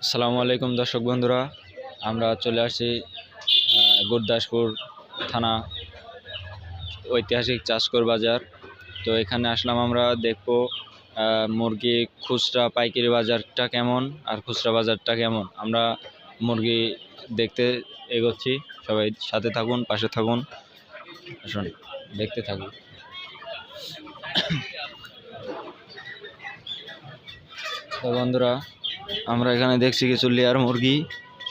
আসসালামু আলাইকুম দর্শক বন্ধুরা আমরা চলে আহ, গুরদাসপুর থানা ঐতিহাসিক চাষকর বাজার। তো এখানে আসলাম আমরা দেখব মুরগি খুচরা পাইকারি বাজারটা কেমন আর খুচরা বাজারটা কেমন। আমরা মুরগি দেখতে এগোচ্ছি সবাই সাথে থাকুন পাশে থাকুন আসুন দেখতে থাকুন। তো বন্ধুরা আমরা এখানে দেখছি কিছু লেয়ার মুরগি,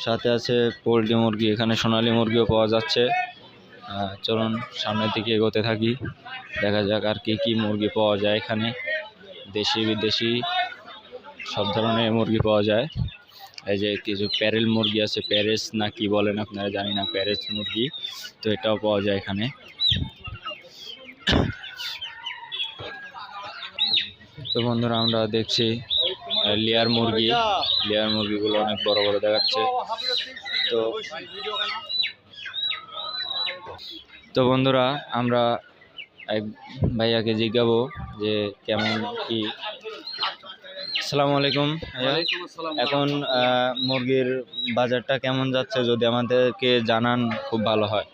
সাথে আছে পোলট্রি মুরগি, এখানে সোনালী মুরগিও পাওয়া যাচ্ছে। চলুন সামনের দিকে এগোতে থাকি, দেখা যাক আর কি কি মুরগি পাওয়া যায় এখানে। দেশি, বিদেশি, সব ধরনের মুরগি পাওয়া যায়। এই যে কিছু প্যারেল মুরগি আছে, প্যারেস না কি বলেন আপনারা জানি না, প্যারেস মুরগি, তো এটাও পাওয়া যায় এখানে। তো বন্ধুরা, আমরা দেখছি লেয়ার মুরগি। লেয়ার মুরগিগুলো অনেক বড় বড় দেখাচ্ছে। তো তো বন্ধুরা আমরা এক ভাইয়াকে জিজ্ঞাবো যে কেমন কি। আসসালামু আলাইকুম এখন আহ, মুরগির বাজারটা কেমন যাচ্ছে যদি আমাদেরকে জানান খুব ভালো হয়।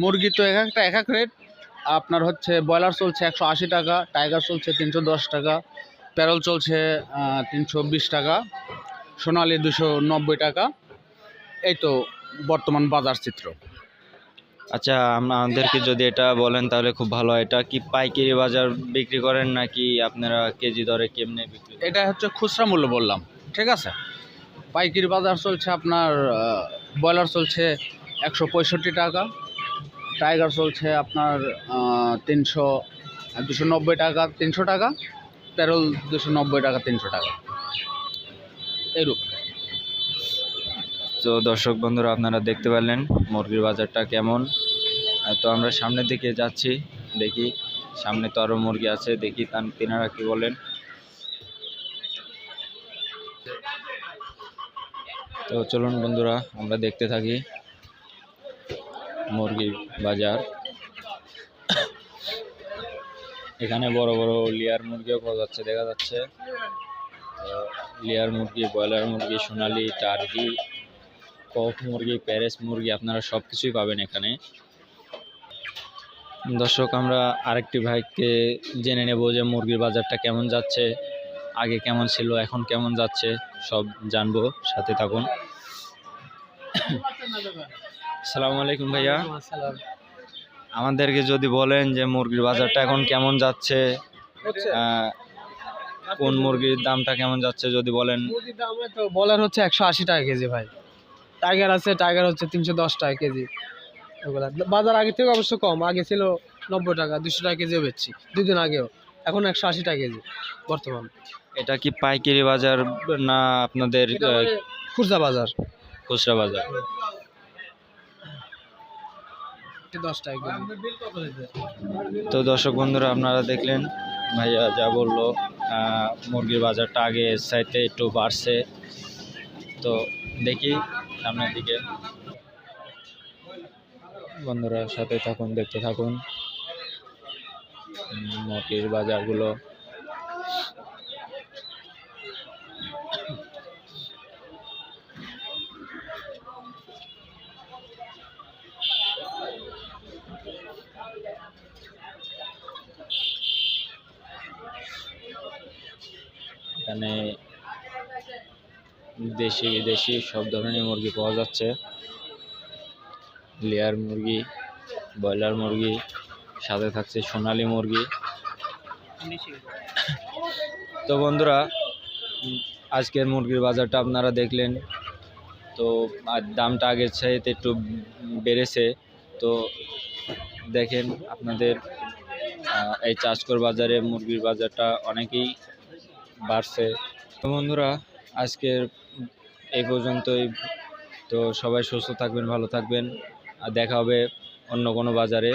মুরগি তো এক একটা এক এক রেট আপনার হচ্ছে ব্রয়লার চলছে একশো আশি টাকা টাইগার চলছে তিনশো দশ টাকা। প্যারল চলছে তিনশো বিশ টাকা সোনালি দুশো নব্বই টাকা। এই তো বর্তমান বাজার চিত্র। আচ্ছা আম- আমাদেরকে যদি এটা বলেন তাহলে খুব ভালো হয়। এটা কি পাইকারি বাজার বিক্রি করেন নাকি আপনারা কেজি দরে কেমনে বিক্রি এটা হচ্ছে খুচরা মূল্য বললাম ঠিক আছে? পাইকারি বাজার চলছে আপনার ব্রয়লার চলছে একশো পঁয়ষট্টি টাকা টাইগার চলছে আপনার তিনশো দুশো নব্বই টাকা তিনশো টাকা। প্যারল দুশো নব্বই টাকা, তিনশো টাকা। এরূপ। তো দর্শক বন্ধুরা, আপনারা দেখতে পারলেন মুরগির বাজারটা কেমন। তো আমরা সামনের দিকে যাচ্ছি, দেখি সামনে তো আরও মুরগি আছে, দেখি তান তিনারা কি বলেন। তো চলুন বন্ধুরা, আমরা দেখতে থাকি মুরগির বাজার। এখানে বড় বড় লেয়ার মুরগিও পাওয়া যাচ্ছে দেখা যাচ্ছে। তো লেয়ার মুরগি ব্রয়লার মুরগি সোনালি টার্কি কক মুরগি প্যারেস মুরগি আপনারা সব কিছুই পাবেন এখানে। দর্শক আমরা আরেকটি ভাইকে জেনে নেব যে মুরগির বাজারটা কেমন যাচ্ছে আগে কেমন ছিল এখন কেমন যাচ্ছে সব জানব সাথে থাকুন। সালামু আলাইকুম ভাইয়া। আমাদেরকে যদি বলেন যে মুরগির বাজারটা এখন কেমন যাচ্ছে কোন মুরগির দামটা কেমন যাচ্ছে যদি বলেন। মুরগির দাম তো বলার হচ্ছে একশো আশি টাকা কেজি ভাই। টাইগার আছে টাইগার হচ্ছে তিনশো দশ টাকা কেজি। ওগুলা। বাজার আগে থেকে অবশ্য কম আগে ছিল নব্বই টাকা দুশো টাকা কেজিও বেচছি দুদিন আগেও। এখন একশো আশি টাকা কেজি বর্তমান। এটা কি পাইকারি বাজার না আপনাদের খুচরা বাজার। খুচরা বাজার? তো দর্শক বন্ধুরা আপনারা দেখলেন ভাইয়া যা বলল মুরগির বাজারটা আগে এর চাইতে একটু বাড়ছে। তো দেখি সামনের দিকে। বন্ধুরা সাথে থাকুন দেখতে থাকুন। মুরগির বাজারগুলো এখানে দেশি বিদেশি সব ধরনের মুরগি পাওয়া যাচ্ছে। লেয়ার মুরগি, ব্রয়লার মুরগি, সাথে থাকছে সোনালী মুরগি। তো বন্ধুরা, আজকের মুরগির বাজারটা আপনারা দেখলেন। তো আর দামটা আগের চাইতে একটু বেড়েছে। তো দেখেন আপনাদের এই চাষকর বাজারে মুরগির বাজারটা অনেকেই বাড়ছে। তো বন্ধুরা, আজকের এই পর্যন্তই। তো সবাই সুস্থ থাকবেন, ভালো থাকবেন। আর দেখা হবে অন্য কোনো বাজারে।